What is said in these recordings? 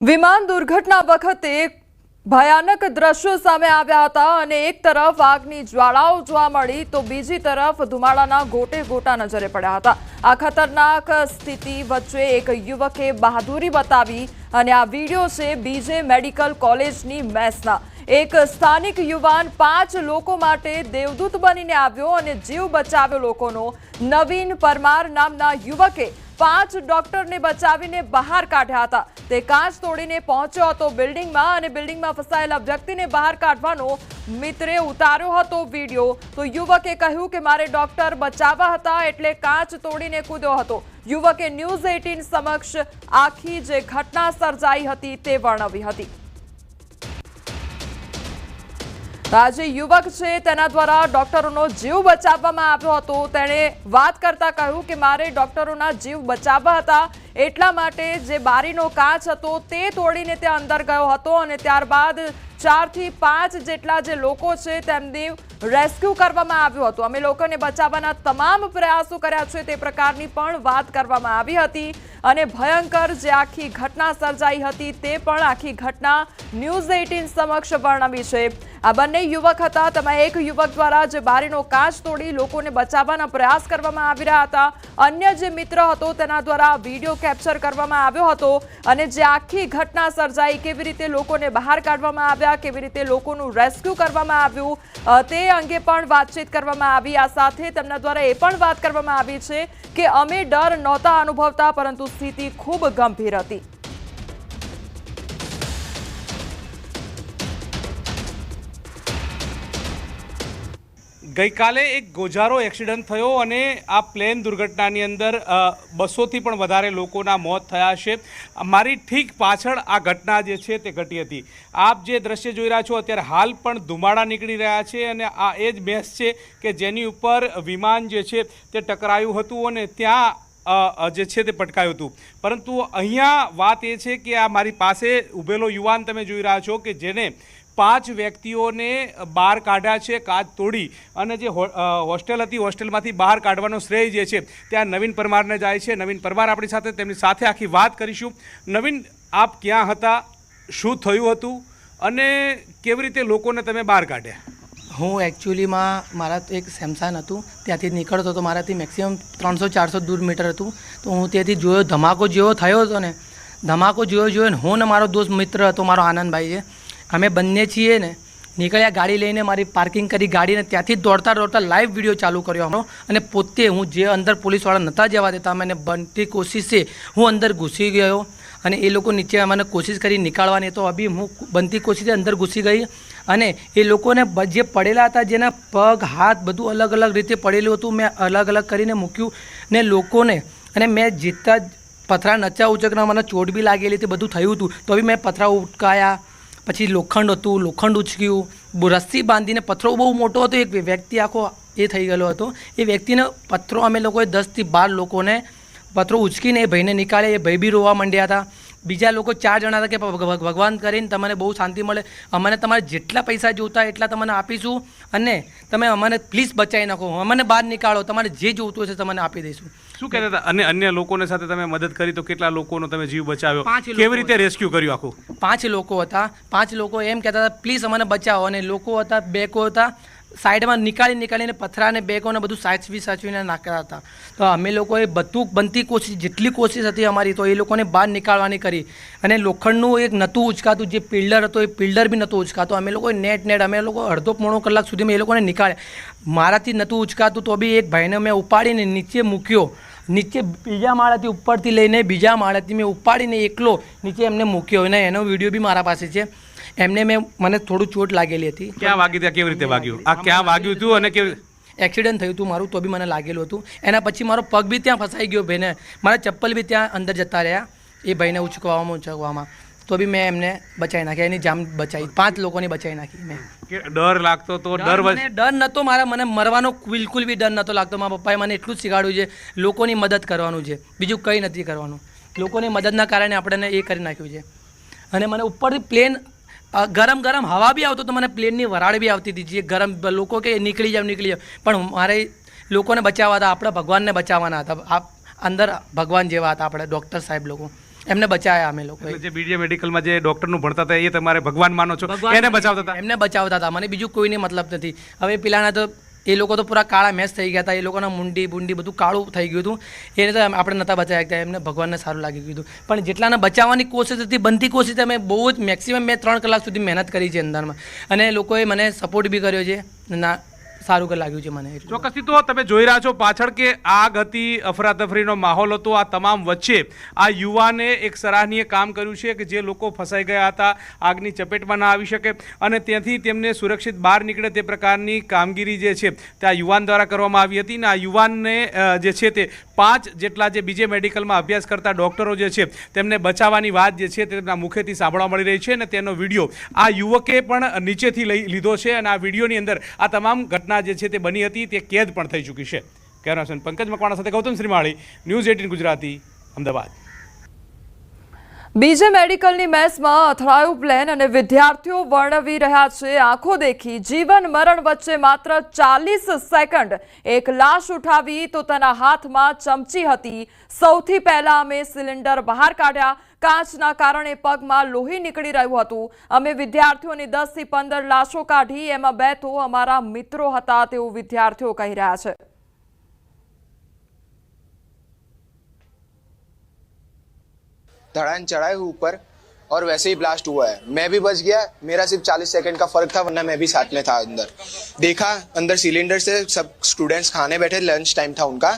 વિમાન દુર્ઘટના વખતે ભયાનક દ્રશ્યો સામે આવ્યા હતા અને એક તરફ આગની જ્વાળાઓ જોવા મળી તો બીજી તરફ ધુમાડાના ગોટે ગોટા નજરે પડ્યા હતા. આ ખતરનાક સ્થિતિ વચ્ચે એક યુવકે બહાદુરી બતાવી અને આ વીડિયો છે બીજે મેડિકલ કોલેજની મેસના. એક સ્થાનિક યુવાન પાંચ લોકો માટે દેવદૂત બનીને આવ્યો અને જીવ બચાવ્યો લોકોનો. નવીન પરમાર નામના યુવકે પાંચ ડોક્ટરને બચાવીને બહાર કાઢ્યા હતા. તે કાચ તોડીને પહોંચ્યો હતો બિલ્ડિંગમાં અને બિલ્ડિંગમાં ફસાયેલા વ્યક્તિને બહાર કાઢવાનો મિત્રે ઉતાર્યો હતો વીડિયો. તો યુવકે કહ્યું કે મારે ડોક્ટર બચાવવા હતા એટલે કાચ તોડીને કૂદ્યો હતો. યુવકે ન્યૂઝ એઇટીન સમક્ષ આખી જે ઘટના સર્જાઈ હતી તે વર્ણવી હતી. તો આ જે યુવક છે તેના દ્વારા ડોક્ટરોનો જીવ બચાવવામાં આવ્યો હતો. તેણે વાત કરતા કહ્યું કે મારે ડોક્ટરોના જીવ બચાવવા હતા. એટલા માટે જે બારીનો કાચ હતો તે તોડીને તે અંદર ગયો હતો અને ત્યારબાદ ચારથી પાંચ જેટલા જે લોકો છે તેમની રેસ્ક્યુ કરવામાં આવ્યું હતું. અમે લોકોને બચાવવાના તમામ પ્રયાસો કર્યા છે તે પ્રકારની પણ વાત કરવામાં આવી હતી અને ભયંકર જે આખી ઘટના સર્જાઈ હતી તે પણ આખી ઘટના ન્યૂઝ એઇટીન સમક્ષ વર્ણવી છે. આ બંને યુવક હતા. તેમાં એક યુવક દ્વારા જે બારીનો કાચ તોડી લોકોને બચાવવાના પ્રયાસ કરવામાં આવી રહ્યા હતા. અન્ય જે મિત્ર હતો તેના દ્વારા વીડિયો કેપ્ચર કરવામાં આવ્યો હતો અને જે આખી ઘટના સર્જાઈ, કેવી રીતે લોકોને બહાર કાઢવામાં આવ્યા, કેવી રીતે લોકોનું રેસ્ક્યુ કરવામાં આવ્યું તે અંગે પણ વાતચીત કરવામાં આવી. આ સાથે તેમના દ્વારા એ પણ વાત કરવામાં આવી છે કે અમે ડર નહોતા અનુભવતા, પરંતુ સ્થિતિ ખૂબ ગંભીર હતી. ગઈકાલે એક ગોજારો એક્સિડન્ટ થયો અને આ પ્લેન દુર્ઘટનાની અંદર બસોથી પણ વધારે લોકોના મોત થયા છે. મારી ઠીક પાછળ આ ઘટના જે છે તે ઘટી હતી. આપ જે દ્રશ્ય જોઈ રહ્યા છો, અત્યારે હાલ પણ ધુમાડા નીકળી રહ્યા છે અને આ એ જ બેસ છે કે જેની ઉપર વિમાન જે છે તે ટકરાયું હતું અને ત્યાં જે છે તે પટકાયું હતું. પરંતુ અહીંયા વાત એ છે કે આ મારી પાસે ઊભેલો યુવાન તમે જોઈ રહ્યા છો કે જેને પાંચ વ્યક્તિઓને બહાર કાઢ્યા છે, કાચ તોડી અને જે હોસ્ટેલ હતી, હોસ્ટેલમાંથી બહાર કાઢવાનો શ્રેય જે છે, ત્યાં નવીન પરમારને જાય છે. નવીન પરમાર આપણી સાથે, તેમની સાથે આખી વાત કરીશું. નવીન, આપ ક્યાં હતા? શું થયું હતું? અને કેવી રીતે લોકોને તમે બહાર કાઢ્યા? હું એકચ્યુઅલીમાં મારા એક સેમસાન હતું. ત્યાંથી નીકળતો હતો મારાથી મેક્સિમમ ત્રણસો, ચારસો દૂર મીટર હતું. તો હું ત્યાંથી જોયો, ધમાકો જેવો થયો હતો ને, ધમાકો જોયો જોયો ને હું ને મારો દોસ્ત મિત્ર હતો, મારો આનંદભાઈ છે. અમે બંને છીએ ને, નીકળ્યા ગાડી લઈને મારી પાર્કિંગ કરી ગાડીને ત્યાંથી દોડતા દોડતા લાઈવ વીડિયો ચાલુ કર્યો અમારો. અને પોતે હું જે અંદર પોલીસવાળા નહોતા જવા દેતા મને બનતી કોશિશે, હું અંદર ઘૂસી ગયો. અને એ લોકો નીચે મને કોશિશ કરી નીકાળવાની. તો અભી હું બનતી કોશિશે, અંદર ઘૂસી ગઈ. અને એ લોકોને જે પડેલા હતા, જેના પગ, હાથ બધું અલગ અલગ રીતે પડેલું હતું, મેં અલગ અલગ કરીને મૂક્યું. ને લોકોને, અને મેં જીતતા પથરા નચા ઉચકના મને ચોટ બી લાગેલી હતી, બધું થયું હતું. તો બી મેં પથરા ઉટકાયા. પછી લોખંડ હતું, લોખંડ ઉચક્યું, રસ્સી બાંધીને પથરો બહુ મોટો હતો, એક વ્યક્તિ આખો એ થઈ ગયેલો હતો. એ વ્યક્તિને પથરો અમે લોકોએ દસથી બાર લોકોને પથરો ઉચકીને એ ભાઈને નીકાળે, એ ભાઈ બી રોવા માંડ્યા હતા. બીજા લોકો ચાર જણા હતા કે ભગ- ભગ- ભગવાન કરીને તમને બહુ શાંતિ મળે અમને તમારે જેટલા પૈસા જોતા એટલા તમને આપીશું અને તમે અમને પ્લીઝ બચાવી નાખો અમને બહાર નીકાળો તમારે જે જોતું હશે તમને આપી દઈશું. શું કહેતા હતા? અને અન્ય લોકોને સાથે તમે મદદ કરી તો કેટલા લોકોનો તમે જીવ બચાવ્યો? પાંચ કેવી રીતે રેસ્ક્યુ કર્યું આખું? પાંચ લોકો હતા પાંચ લોકો એમ કહેતા હતા પ્લીઝ અમને બચાવો. અને લોકો હતા બેકો હતા સાઈડમાં નીકાળી નીકાળીને પથરાને બેગોને બધું સાચવી સાચવીને નાખતા હતા. તો અમે લોકોએ બધું બનતી કોશિશ, જેટલી કોશિશ હતી અમારી, તો એ લોકોને બહાર નીકાળવાની કરી. અને લોખંડનું એક નહોતું ઉચકાતું, જે પિલ્ડર હતો, એ પિલ્ડર બી નહોતું ઉચકાતું. અમે લોકોએ નેટ નેટ, અમે લોકો અડધો પોણો કલાક સુધીમાં એ લોકોને નીકાળ્યા. મારાથી નહોતું ઉચકાતું તો બી એક ભાઈને મેં ઉપાડીને નીચે મૂક્યો. નીચે બીજા માળાથી ઉપરથી લઈને બીજા માળાથી મેં ઉપાડીને એકલો નીચે એમને મૂક્યો. અને એનો વીડિયો બી મારા પાસે છે. એમને મેં મને થોડું ચોટ લાગેલી હતી. ક્યાં વાગી ત્યાં કેવી રીતે વાગ્યું? આ ક્યાં વાગ્યું હતું અને કેવી એક્સિડન્ટ થયું હતું મારું તો બી મને લાગેલું હતું. એના પછી મારો પગ બી ત્યાં ફસાઈ ગયો ભાઈને. મારા ચપ્પલ બી ત્યાં અંદર જતા રહ્યા. એ ભાઈને ઉચકવામાં ઉચકવામાં. તો બી મેં એમને બચાવી નાખ્યા. એની જામ બચાવી પાંચ લોકોની બચાવી નાખી મેં. ડર લાગતો તો ડર ડર નહોતો મારા મને મરવાનો બિલકુલ બી ડર નહોતો લાગતો. મારા પપ્પાએ મને એટલું જ શીખવાડ્યું છે લોકોની મદદ કરવાનું છે. બીજું કંઈ નથી કરવાનું. લોકોની મદદના કારણે આપણને એ કરી નાખ્યું છે. અને મને ઉપરથી પ્લેન ગરમ ગરમ હવા બી આવતો તો મને પ્લેનની વરાળ બી આવતી હતી. જે ગરમ લોકો કે નીકળી જાવ નીકળી જાવ. પણ મારે લોકોને બચાવવા હતા આપણા ભગવાનને બચાવવાના હતા. આપ અંદર ભગવાન જેવા હતા આપણે ડૉક્ટર સાહેબ લોકો. એમને બચાયા અમે લોકો. જે બીડીએ મેડિકલમાં જે ડોક્ટરનું ભણતા હતા એ તમારે ભગવાન માનો છો? એને બચાવતા હતા? એમને બચાવતા હતા. મને બીજું કોઈને મતલબ નથી. હવે પેલાના તો એ લોકો તો પૂરા કાળા મેચ થઈ ગયા હતા. એ લોકોના મુંડી, બુંડી બધું કાળું થઈ ગયું હતું. એને તો આપણે નહોતા બચાવ્યા હતા એમને ભગવાનને સારું લાગી ગયું હતું. પણ જેટલાને બચાવવાની કોશિશ હતી, બનતી કોશિશ અમે બહુ જ મેક્સિમમ મેં ત્રણ કલાક સુધી મહેનત કરી છે અંદરમાં અને લોકોએ મને સપોર્ટ બી કર્યો છે. ના સારું લાગ્યું છે મને ચોક્કસથી તો તમે જોઈ રહ્યા છો પાછળ કે આગ હતી અફરાતફરીનો માહોલ હતો આ તમામ વચ્ચે. આ યુવાને એક સરાહનીય કામ કર્યું છે કે જે લોકો ફસાઈ ગયા હતા, આગની ચપેટમાં ના આવી શકે અને ત્યાંથી તેમને સુરક્ષિત બહાર નીકળે તે પ્રકારની કામગીરી જે છે તે આ યુવાન દ્વારા કરવામાં આવી હતી અને આ યુવાનને જે છે તે પાંચ જેટલા જે બીજે મેડિકલમાં અભ્યાસ કરતા ડોક્ટરો જે છે તેમને બચાવવાની વાત જે છે તેમના મુખેથી સાંભળવા મળી રહી છે અને તેનો વીડિયો આ યુવકે પણ નીચેથી લઈ લીધો છે અને આ વિડીયોની અંદર આ તમામ ઘટના જે છે તે બની હતી તે કેદ પણ થઈ ચૂકી છે. કેમેરામેન પંકજ મકવાણા સાથે Gautam Shrimali, news eighteen Gujarati, Ahmedabad. BJ મેડિકલની મેસમાં અથડાયું plane અને વિદ્યાર્થીઓ વર્ણવી રહ્યા છે. આંખો દેખી જીવન મરણ વચ્ચે માત્ર ચાલીસ સેકન્ડ એક લાશ ઉઠાવી તો તેના હાથમાં ચમચી હતી. સૌથી પહેલા અમે સિલિન્ડર બહાર કાઢ્યા. કાચના કારણે પગમાં લોહી નીકળી રહ્યું હતું અમે વિદ્યાર્થીઓની દસ થી પંદર લાશો કાઢી એમાં બે તો અમારા મિત્રો હતા તેવું વિદ્યાર્થીઓ કહી રહ્યા છે धड़ान चढ़ाए हुए ऊपर और वैसे ही ब्लास्ट हुआ है मैं भी बच गया मेरा सिर्फ 40 सेकंड का फर्क था वरना मैं भी साथ में था अंदर देखा अंदर सिलेंडर से सब स्टूडेंट्स खाने बैठे लंच टाइम था उनका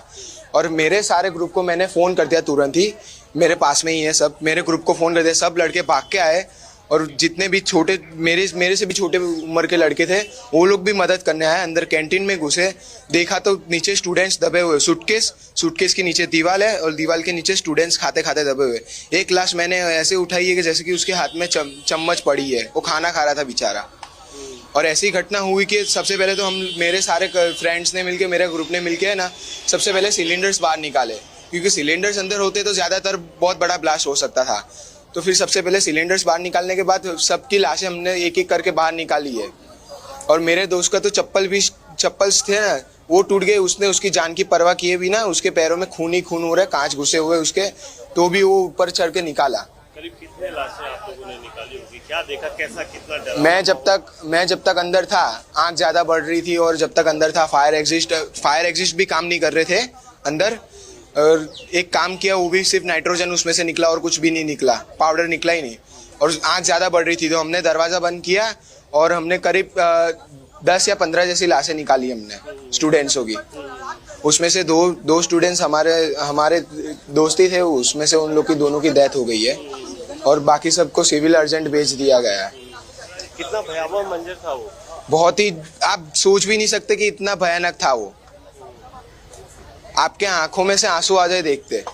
और मेरे सारे ग्रुप को मैंने फ़ोन कर दिया तुरंत ही। मेरे पास में ही है सब। मेरे ग्रुप को फ़ोन कर दिया। सब लड़के भाग के आए और जितने भी छोटे मेरे मेरे से भी छोटे उम्र के लड़के थे वो लोग भी मदद करने आए। अंदर कैंटीन में घुसे। देखा तो नीचे स्टूडेंट्स दबे हुए। सूटकेस सूटकेस के नीचे दीवार है और दीवार के नीचे स्टूडेंट्स खाते खाते दबे हुए। एक लाश मैंने ऐसे उठाई है कि जैसे कि उसके हाथ में चम, चम्मच पड़ी है। वो खाना खा रहा था बेचारा। और ऐसी घटना हुई कि सबसे पहले तो हम मेरे सारे फ्रेंड्स ने मिलके, मेरे ग्रुप ने मिलके है ना, सबसे पहले सिलेंडर्स बाहर निकाले। क्योंकि सिलेंडर्स अंदर होते तो ज़्यादातर बहुत बड़ा ब्लास्ट हो सकता था। तो फिर सबसे पहले सिलेंडर्स बाहर निकालने के बाद सबकी लाशें हमने एक एक करके बाहर निकाली है। और मेरे दोस्त का तो चप्पल भी, चप्पल थे ना, वो टूट गए, उसने उसकी जान की परवाह किए ना उसके पैरों में खून ही खून हो रहा है, कांच घुसे हुए उसके तो भी वो ऊपर चढ़ के निकाला। करीब कितने लाशें आप लोगों क्या देखा कैसा कितना डरा मैं जब तक मैं जब तक अंदर था आग ज़्यादा बढ़ रही थी और जब तक अंदर था फायर एग्जिस्ट फायर एग्जिस्ट भी काम नहीं कर रहे थे अंदर और एक काम किया वो भी सिर्फ़ नाइट्रोजन उसमें से निकला और कुछ भी नहीं निकला पाउडर निकला ही नहीं। और आग ज़्यादा बढ़ रही थी तो हमने दरवाज़ा बंद किया और हमने करीब दस या पंद्रह जैसी लाशें निकाली हमने स्टूडेंट्सों की उसमें से दो दो स्टूडेंट्स हमारे हमारे दोस्ती थे उसमें से उन लोग की दोनों की डेथ हो गई है। और बाकी सबको सिविल अर्जेंट भेज दिया गया है। कितना भयावह मंजर था वो? बहुत ही आप सोच भी नहीं सकते कि इतना भयानक था वो। आपके आँखों में से आँसू आ जाए देखते।